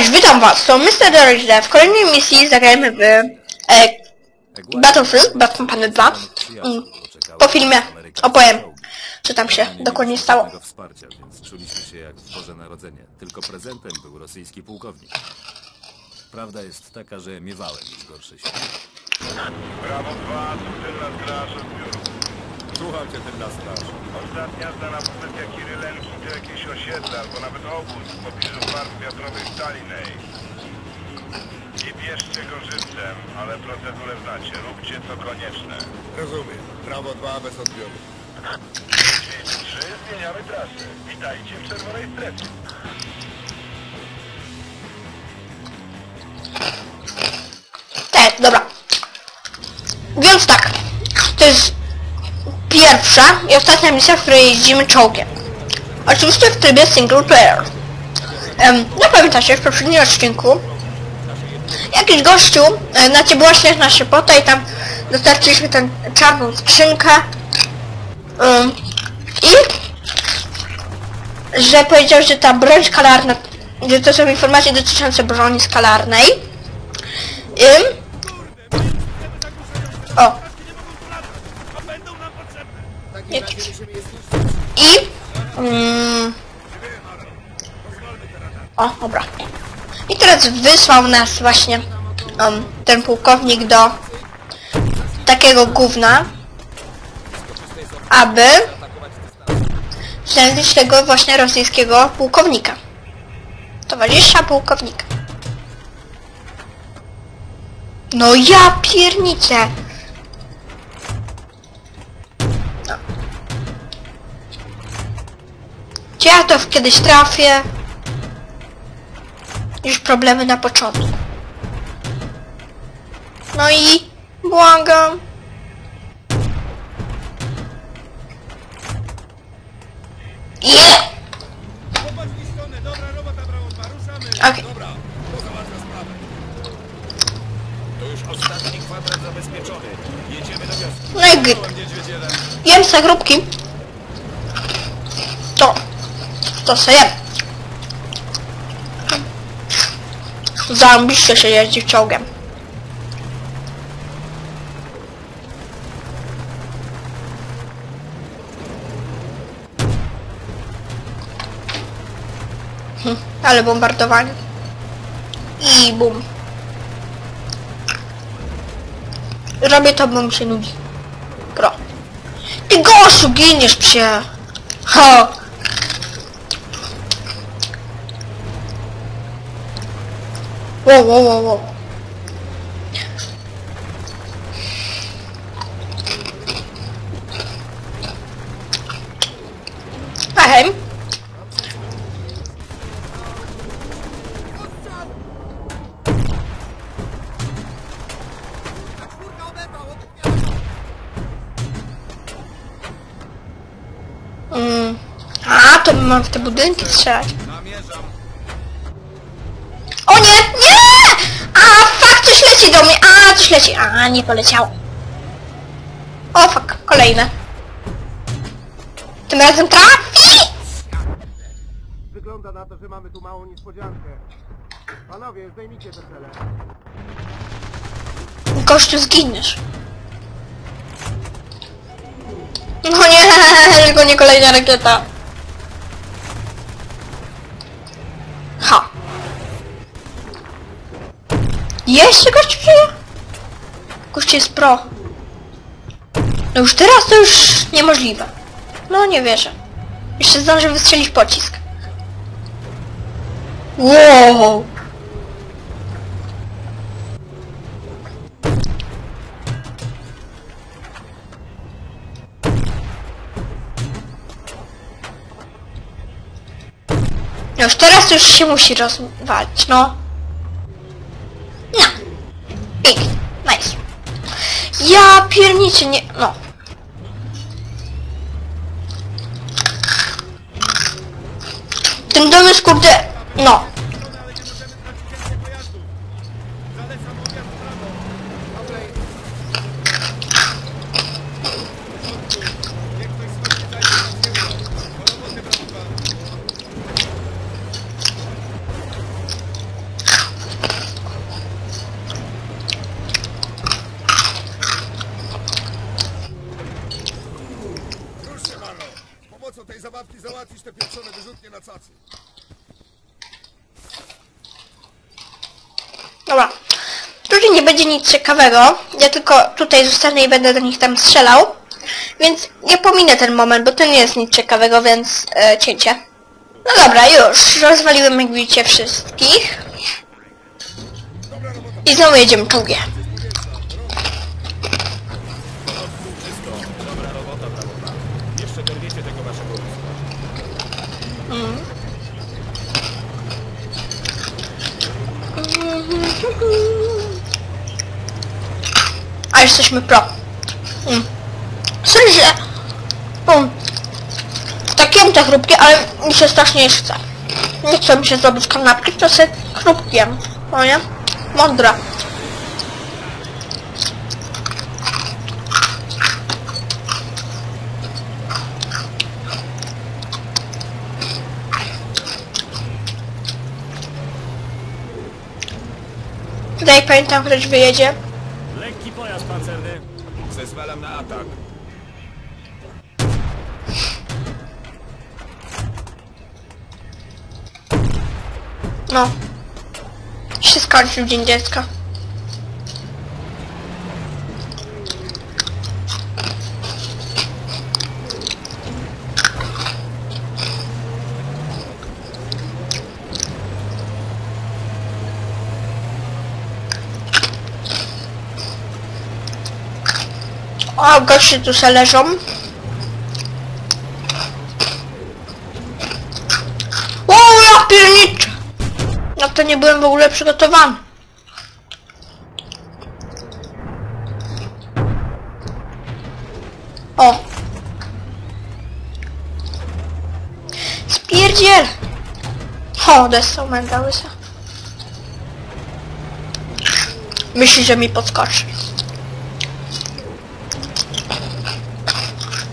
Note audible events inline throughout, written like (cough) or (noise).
Cześć, witam was, to Mr. Dorojde. W kolejnej misji zagrajmy w e, Battlefield, Bad Company 2. Mm, po filmie opowiem, co tam się dokładnie stało. wsparcia, więc czuliśmy się jak w Boże Narodzenie. Tylko prezentem był rosyjski pułkownik. Prawda jest taka, że miewałem już gorsze się. Brawo 2, tylna straż odbioru. Słucham cię, ten straż. Ostatnia znana pozycja Kirylenki to jakieś osiedle albo nawet obóz w pobliżu farm wiatrowych Stalinej. Nie bierzcie go żywcem, ale procedurę znacie. Róbcie co konieczne. Rozumiem. Prawo 2 bez odbioru. Ćwicz 3, zmieniamy trasę. Witajcie w czerwonej strefie. Tak, dobra. Więc tak, to jest pierwsza i ostatnia misja, w której jeździmy czołgiem. Oczywiście w trybie single player. Um, no pamiętacie, w poprzednim odcinku jakiś gościu, e, znaczy była śnieżna szybota i tam dostarczyliśmy tę czarną skrzynkę um, i że powiedział, że ta broń skalarna, że to są informacje dotyczące broni skalarnej. Ym, I... Mm, o, dobra. I teraz wysłał nas właśnie um, ten pułkownik do takiego gówna, aby znaleźć tego właśnie rosyjskiego pułkownika. Towarzysza pułkownika. No ja pierniczę! Gdzie ja to kiedyś trafię? Już problemy na początku. No i błagam. Je! Dobra robota, Prawo 2. Ruszamy. Okej. Dobra, to załatwia sprawę. To już ostatni kwadrat zabezpieczony. Jedziemy do wioski. No i. Jem se. To. To se jem. Zarąbiście się jeździ czołgiem. Hm, ale bombardowanie. I bum. Robię to, bo mi się nudzi. Pro. Ty gościu, giniesz psie. Ha. Wow, wow, wow, wow. Hej. Mm. A, to mam w te budynki strzelać. Namierzam. O nie! Nie! A, fuck, coś leci do mnie! A, coś leci! A, nie poleciało. O, fuck, kolejne. Tym razem trafi! Wygląda na to, że mamy tu małą niespodziankę. Panowie, zdejmijcie te cele. Gościu, zginiesz. No nie, (laughs) tylko nie kolejna rakieta. Ha. Jeszcze gość żyje? Gość jest pro. No już teraz to już niemożliwe. No nie wierzę. Jeszcze zdążę wystrzelić pocisk. Wow. No już teraz już się musi rozwalić. No. I, nice. Ja pierniczę, nie, no. Ten dom jest kurde, no. na cacy. Dobra. Tutaj nie będzie nic ciekawego. Ja tylko tutaj zostanę i będę do nich tam strzelał. Więc nie pominę ten moment, bo to nie jest nic ciekawego, więc e, cięcie. No dobra, już. Rozwaliłem, jak widzicie, wszystkich. I znowu jedziemy czołgiem. Jesteśmy pro. Mm. Sorry, że... Um, takiem te chrupki, ale mi się strasznie nie chce. Nie chce mi się zrobić kanapki, to sobie chrupki jem. No nie? Mądra. Tutaj pamiętam, ktoś wyjedzie. Skończył Dzień Dziecka. O, goście tu se leżą. O, ja pierniczę! No to nie byłem w ogóle przygotowany. O! Spierdziel! O, dostał menda łysa. Myśli, że mi podskoczy.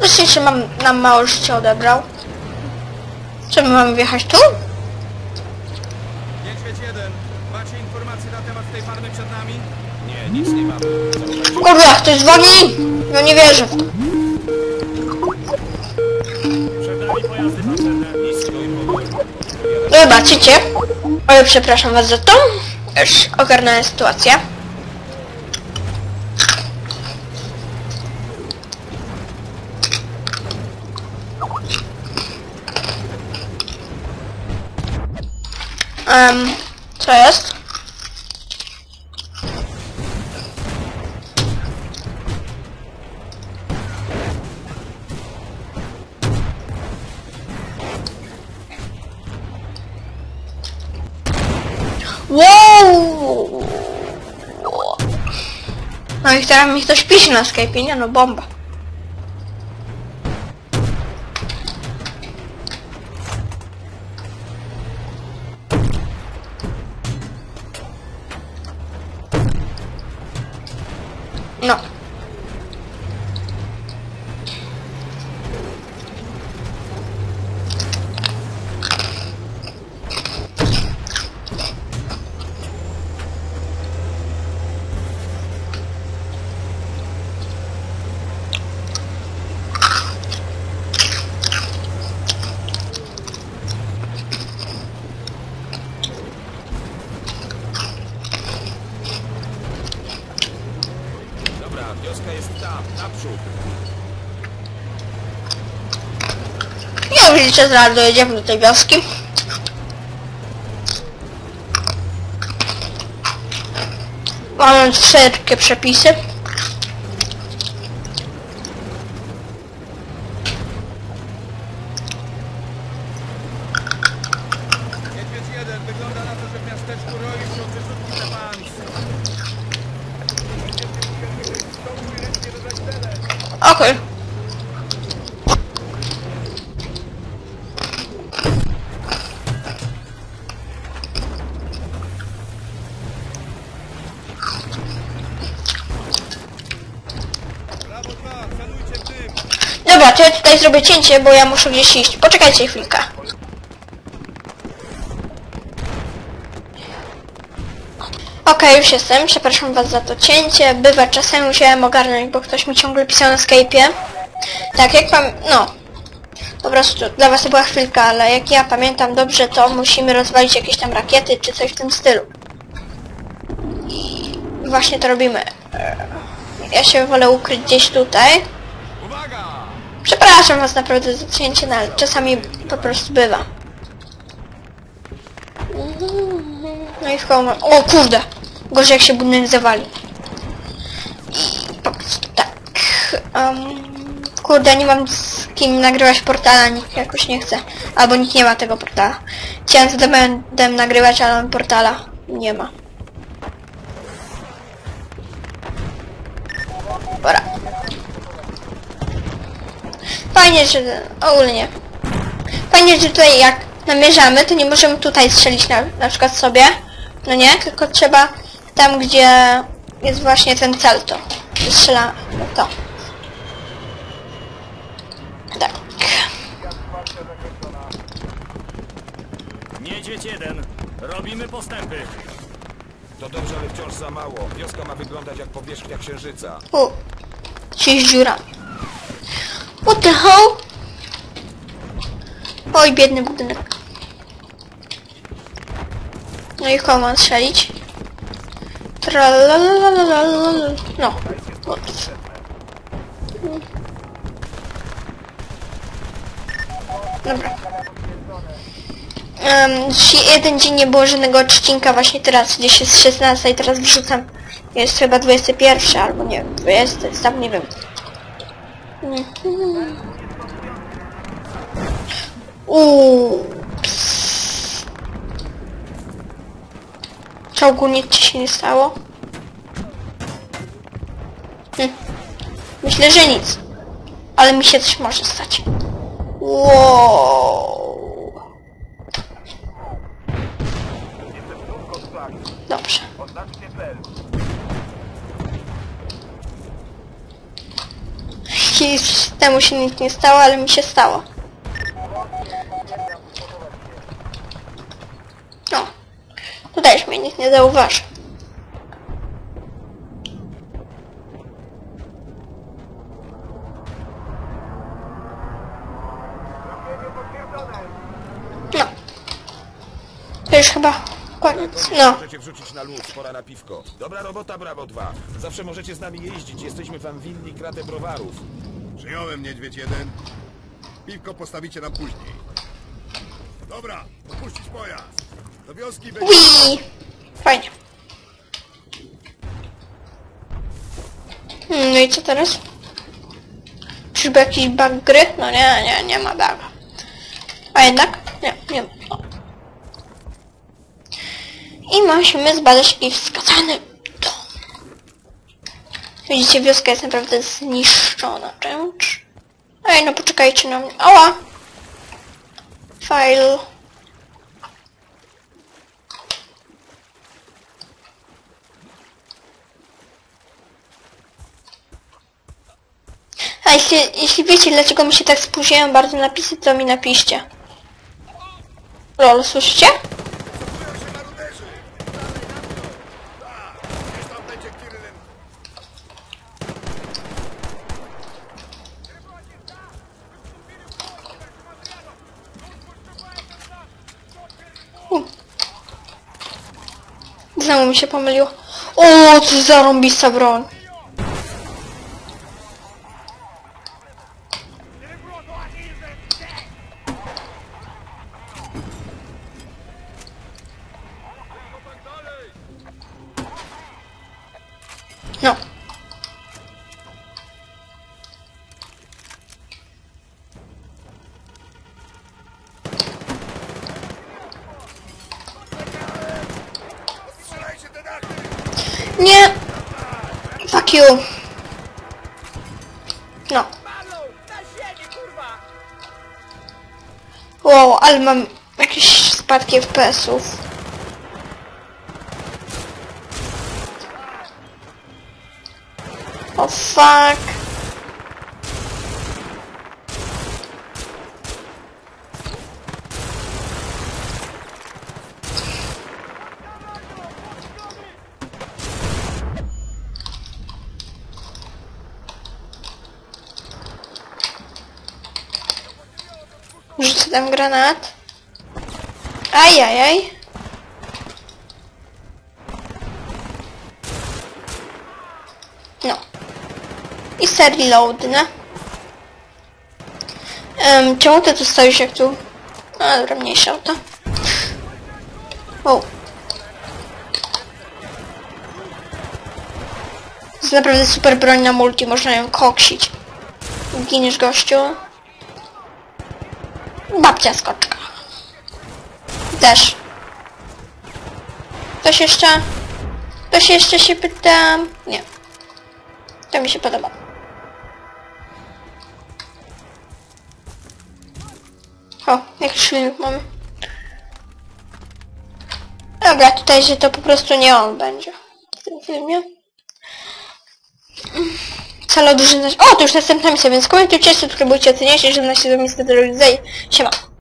Myślę, że mam, nam mało życia odebrał. Co my mamy wjechać tu? Niedźwiedź 1, macie informacje na temat tej farmy przed nami? Nie, nic nie mamy. Jak ktoś dzwoni? No nie wierzę w to. Przed nami pojazdy pancerne. Nisko i powoli. No Wybaczycie. Ale przepraszam was za to. Już ogarnąłem sytuację. Um, co jest? Teraz mi ktoś pisze na Skype'ie, nie no bomba. No. Dobra, wioska jest tam, naprzód. Ja zaraz dojedziemy do tej wioski. Mamy wszelkie przepisy. Niedźwiedź 1, wygląda na to, że w miasteczku roi się wyrzutki na bank. Okej. Brawo 2, celujcie w dym. Dobra, to ja tutaj zrobię cięcie, bo ja muszę gdzieś iść. Poczekajcie chwilkę. Okej, już jestem. Przepraszam was za to cięcie. Bywa czasem musiałem ogarnąć, bo ktoś mi ciągle pisał na Skype'ie. Tak, jak pan... No. Po prostu dla was to była chwilka, ale jak ja pamiętam dobrze, to musimy rozwalić jakieś tam rakiety czy coś w tym stylu. właśnie to robimy. Ja się wolę ukryć gdzieś tutaj. Przepraszam was naprawdę za cięcie, no ale czasami po prostu bywa. No i mam... O kurde! Gorzej jak się budynek zawali. I po prostu tak. Um, kurde, nie mam z kim nagrywać portala, nikt jakoś nie chce. Albo nikt nie ma tego portala. Chciałem to będę nagrywać, ale portala nie ma. Dobra. Fajnie, że... ogólnie. Fajnie, że tutaj jak namierzamy, to nie możemy tutaj strzelić na, na przykład sobie. No nie? Tylko trzeba tam, gdzie jest właśnie ten cel, to strzela no to. Tak. Niedźwiedź jeden. Robimy postępy. To dobrze, ale wciąż za mało. Wioska ma wyglądać jak powierzchnia księżyca. U. Się z dziurami. What the hell? Oj, biedny budynek. No i koło mam strzelić? No. Dobra. Um, jeden dzień nie było żadnego odcinka, właśnie teraz gdzieś jest 16 i teraz wrzucam. Jest chyba 21 albo nie wiem, 20, tam nie wiem. Mhm. Czołgu nic ci się nie stało? Hm. Myślę, że nic. Ale mi się coś może stać. Wow. Dobrze. Temu się nic nie stało, ale mi się stało. No. Już mnie nikt nie zauważy. No. To już chyba koniec. No. Możecie wrzucić na lód, pora na piwko. Dobra robota, Bravo 2. Zawsze możecie z nami jeździć, jesteśmy wam winni kratę browarów. Przyjąłem niedźwiedź jeden. Piwko postawicie nam później. Dobra, opuścić pojazd. Do wioski będzie... Wii! Fajnie. Hmm, No i co teraz? Czyżby jakiś bug gry? No nie, nie, nie ma buga. A jednak? Nie, nie ma. I musimy zbadać jakiś wskazany dom. Widzicie, wioska jest naprawdę zniszczona. Czymś? Ej, no poczekajcie na mnie. Ała! File. A jeśli, jeśli wiecie, dlaczego mi się tak spóźniają bardzo napisy, to mi napiszcie. Lol, słyszycie? Znowu mi się pomyliło. O, co za rąbista broń. No. Wow, ale mam jakieś spadki FPS-ów. O fuck. Tam granat. Ajajaj. No. I ser reload, nie? Um, czemu ty tu stoisz jak tu... A, dobra, mniejsza o to. Wow. To jest naprawdę super broń na multi, można ją koksić. Giniesz gościu. Babcia skoczka. Też. Ktoś jeszcze? Ktoś jeszcze się pyta? Nie. To mi się podoba. O, jakiś film mamy. Dobra, tutaj, że to po prostu nie on będzie w tym filmie. Drużyna... O, to już następna misja, więc komentujcie, subskrybujcie, oceniajcie, że na się do misji do Siema.